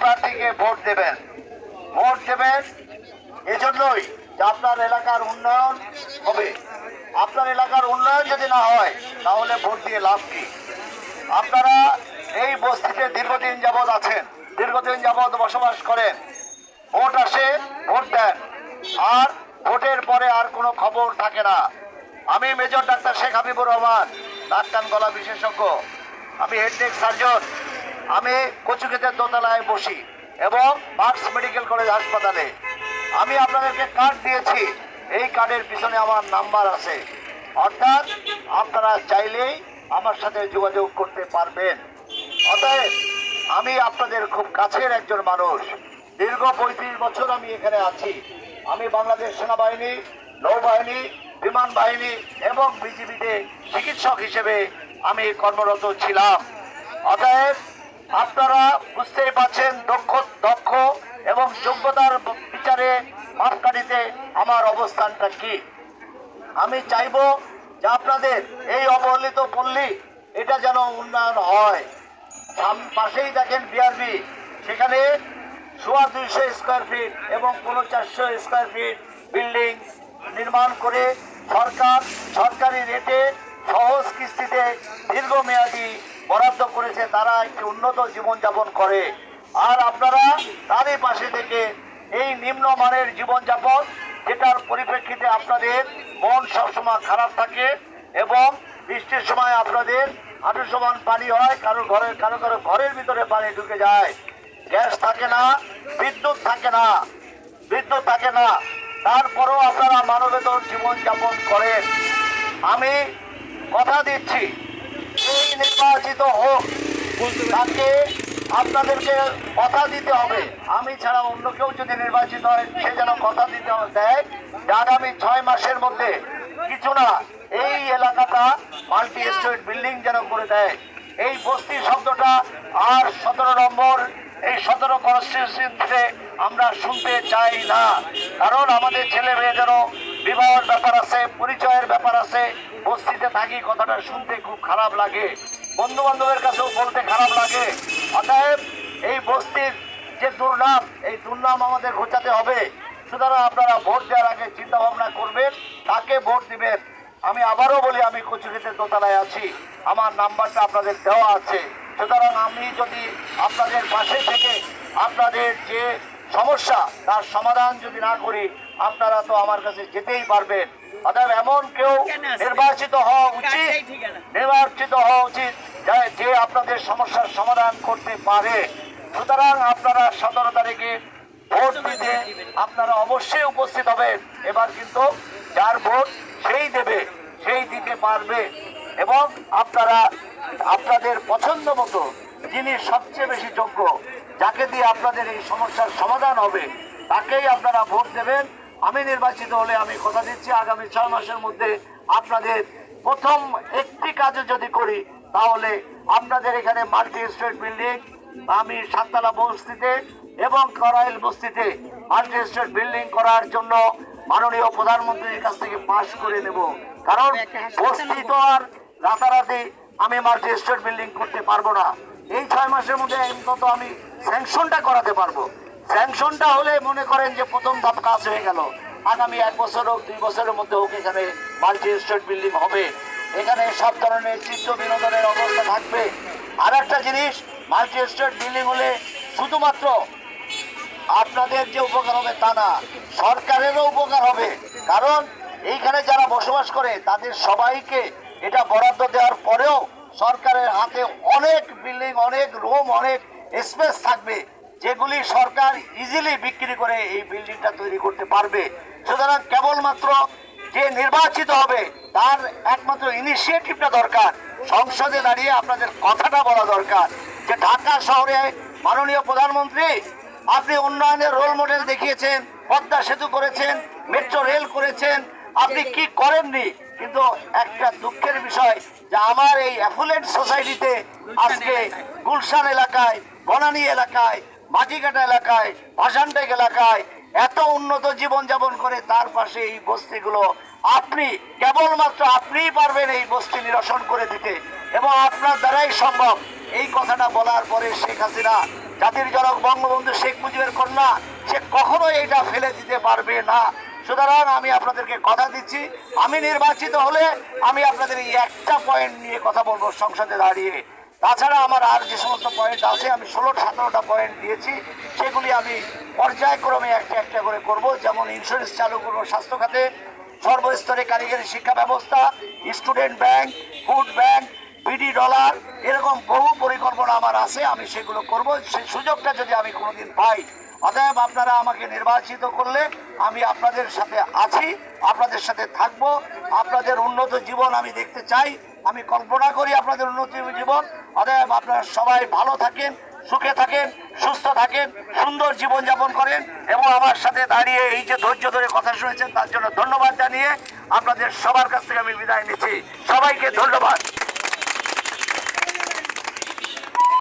প্রার্থীকে ভোট দেবেন। ভোট দেবেন এজন্যই যে আপনার এলাকার উন্নয়ন হবে। আপনার এলাকার উন্নয়ন যদি না হয়, তাহলে ভোট দিয়ে লাভ কি? আপনারা এই বস্তিতে দীর্ঘদিন যাবৎ আছেন, দীর্ঘদিন যাবৎ বসবাস করেন। ভোট আসে, ভোট দেন। আর ভোটের পরে আর কোনো খবর থাকে না। আমি মেজর ডাক্তার শেখ হাবিবুর রহমান নাক কান গলা বিশেষজ্ঞ। আমি হেডনেক সার্জন। আমি কচুক্ষেতের দোতলায় বসি এবং মার্কস মেডিকেল কলেজ হাসপাতালে। আমি আপনাদেরকে কার্ড দিয়েছি। এই কার্ডের পিছনে আমার নাম্বার আছে। অর্থাৎ আপনারা চাইলেই আমার সাথে যোগাযোগ করতে পারবেন। অতএব আমি আপনাদের খুব কাছের একজন মানুষ। দীর্ঘ পঁয়ত্রিশ বছর আমি এখানে আছি। আমি বাংলাদেশ সেনাবাহিনী, নৌবাহিনী, বিমান বাহিনী এবং বিজিবিতে চিকিৎসক হিসেবে আমি কর্মরত ছিলাম। অতএব আপনারা বুঝতেই পারছেন দক্ষ দক্ষ এবং যোগ্যতার বিচারে মাপকাঠিতে আমার অবস্থানটা কি। আমি চাইব যে আপনাদের এই অবহেলিত পল্লী, এটা যেন উন্নয়ন হয়। পাশেই দেখেন বিআরবি সেখানে সোয়া দুইশো স্কোয়ার ফিট এবং পনেরো চারশো স্কোয়ার ফিট বিল্ডিং নির্মাণ করে সরকার, সরকারি রেটে সহজ কিস্তিতে দীর্ঘমেয়াদী বরাদ্দ করেছে, তারা একটি উন্নত জীবনযাপন করে। আর আপনারা তারই পাশে থেকে এই নিম্নমানের জীবনযাপন, যেটার পরিপ্রেক্ষিতে আপনাদের মন সবসময় খারাপ থাকে এবং বৃষ্টির সময় আপনাদের হাঁটু সমান পানি হয়, কারও ঘরের কারও কারও ঘরের ভিতরে পানি ঢুকে যায়। গ্যাস থাকে না, বিদ্যুৎ থাকে না, বিদ্যুৎ থাকে না। তারপরেও আপনারা মানবেতর জীবনযাপন করেন। আমি কথা দিচ্ছি নির্বাচিত হোক। তাকে আপনাদেরকে কথা দিতে হবে। আমি ছাড়া অন্য কেউ যদি নির্বাচিত হয় সে যেন কথা দিতে দেয়। যে আগামী ছয় মাসের মধ্যে কিছু না এই এলাকাটা মাল্টি স্টেট বিল্ডিং যেন করে দেয়। এই বস্তি শব্দটা আর সতেরো নম্বর এই সতেরো কনস্টিটিউশনতে আমরা শুনতে চাই না। কারণ আমাদের ছেলে মেয়ে যেন বিবাহের ব্যাপার আছে পরিচয়ের ব্যাপার আছে বস্তিতে থাকি, কথাটা শুনতে খুব খারাপ লাগে। বন্ধু বান্ধবের কাছেও বলতে খারাপ লাগে। অতএব এই বস্তির যে দুর্নাম, এই দুর্নাম আমাদের ঘোচাতে হবে। সুতরাং আপনারা ভোট দেওয়ার আগে চিন্তা ভাবনা করবেন তাকে ভোট দিবেন? আমি আবারও বলি, আমি কচুক্ষেতের দোতলায় আছি। আমার নাম্বারটা আপনাদের দেওয়া আছে। সুতরাং আমি যদি আপনাদের পাশে থেকে আপনাদের যে সমস্যা, তার সমাধান যদি না করি, আপনারা তো আমার কাছে যেতেই পারবেন। অতএব এমন কেউ নির্বাচিত হওয়া উচিত। নির্বাচিত হওয়া উচিত যে আপনাদের সমস্যার সমাধান করতে পারে। সুতরাং আপনারা সতেরো তারিখে ভোট দিতে আপনারা অবশ্যই উপস্থিত হবেন। এবার কিন্তু যার ভোট সেই দেবে সেই দিতে পারবে। এবং আপনারা আপনাদের পছন্দ মতো যিনি সবচেয়ে বেশি যোগ্য যাকে দিয়ে আপনাদের এই সমস্যার সমাধান হবে তাকেই আপনারা ভোট দেবেন। আমি নির্বাচিত হলে আমি কথা দিচ্ছি। আগামী ছয় মাসের মধ্যে আপনাদের প্রথম একটি কাজও যদি করি তাহলে আপনাদের এখানে মাল্টি স্টেট বিল্ডিং আমি সাততলা বস্তিতে এবং করাইল বস্তিতে মাল্টি স্টেট বিল্ডিং করার জন্য মাননীয় প্রধানমন্ত্রীর কাছ থেকে পাশ করে নেব। কারণ বস্তি তো আর রাতারাতি আমি মাল্টি স্টেট বিল্ডিং করতে পারব না। এই ছয় মাসের মধ্যে অন্তত আমি স্যাংশনটা করাতে পারব। স্যাংশনটা হলে মনে করেন যে প্রথম ধাপ কাজ হয়ে গেল। আগামী এক বছর হোক, দুই বছরের মধ্যে হোক, এখানে মাল্টি স্টেট বিল্ডিং হবে। এখানে সব ধরনের চিত্র বিনোদনের অবস্থা থাকবে। আর একটা জিনিস, মাল্টি স্টেট বিল্ডিং হলে শুধুমাত্র আপনাদের যে উপকার হবে তা না, সরকারেরও উপকার হবে। কারণ এইখানে যারা বসবাস করে, তাদের সবাইকে এটা বরাদ্দ দেওয়ার পরেও সরকারের হাতে অনেক বিল্ডিং, অনেক রুম, অনেক স্পেস থাকবে। যেগুলি সরকার ইজিলি বিক্রি করে এই বিল্ডিংটা তৈরি করতে পারবে। সুতরাং কেবলমাত্র যে নির্বাচিত হবে, তার একমাত্র ইনিশিয়েটিভটা দরকার। সংসদে দাঁড়িয়ে আপনাদের কথাটা বলা দরকার যে ঢাকা শহরে মাননীয় প্রধানমন্ত্রী, আপনি উন্নয়নের রোল মডেল দেখিয়েছেন, পদ্মা সেতু করেছেন মেট্রো রেল করেছেন, আপনি কি করেননি? কিন্তু একটা দুঃখের বিষয় যে আমার এই অ্যাফুলেন্ট সোসাইটিতে আজকে গুলশান এলাকায়, বনানী এলাকায় মাটিকাটা এলাকায়, ভাসানটেক এলাকায় এত উন্নত জীবনযাপন করে তার পাশে এই বস্তিগুলো আপনি কেবলমাত্র আপনিই পারবেন এই বস্তি নিরসন করে দিতে। এবং আপনার দ্বারাই সম্ভব এই কথাটা বলার পরে শেখ হাসিনা, জাতির জনক বঙ্গবন্ধু শেখ মুজিবের কন্যা, সে কখনোই এটা ফেলে দিতে পারবে না। সুতরাং আমি আপনাদেরকে কথা দিচ্ছি, আমি নির্বাচিত হলে আমি আপনাদের এই একটা পয়েন্ট নিয়ে কথা বলব সংসদে দাঁড়িয়ে। তাছাড়া আমার আর যে সমস্ত পয়েন্ট আছে, আমি ষোলো সতেরোটা পয়েন্ট দিয়েছি, সেগুলি আমি পর্যায়ক্রমে একটা একটা করে করব। যেমন ইন্স্যুরেন্স চালু করব স্বাস্থ্য খাতে, সর্বস্তরে কারিগরি শিক্ষা ব্যবস্থা student bank food bank BD dollar এরকম বহু পরিকল্পনা আমার আছে, আমি সেগুলো করব। সেই সুযোগটা যদি আমি কোনোদিন পাই অতএব আপনারা আমাকে নির্বাচিত করলে আমি আপনাদের সাথে আছি, আপনাদের সাথে থাকব, আপনাদের উন্নত জীবন আমি দেখতে চাই, আমি কল্পনা করি আপনাদের উন্নত জীবন। অতএব আপনারা সবাই ভালো থাকেন, সুখে থাকেন, সুস্থ থাকেন, সুন্দর জীবন যাপন করেন এবং আমার সাথে দাঁড়িয়ে এই যে ধৈর্য ধরে কথা শুনেছেন, তার জন্য ধন্যবাদ জানিয়ে আপনাদের সবার কাছ থেকে আমি বিদায় নিচ্ছি। সবাইকে ধন্যবাদ।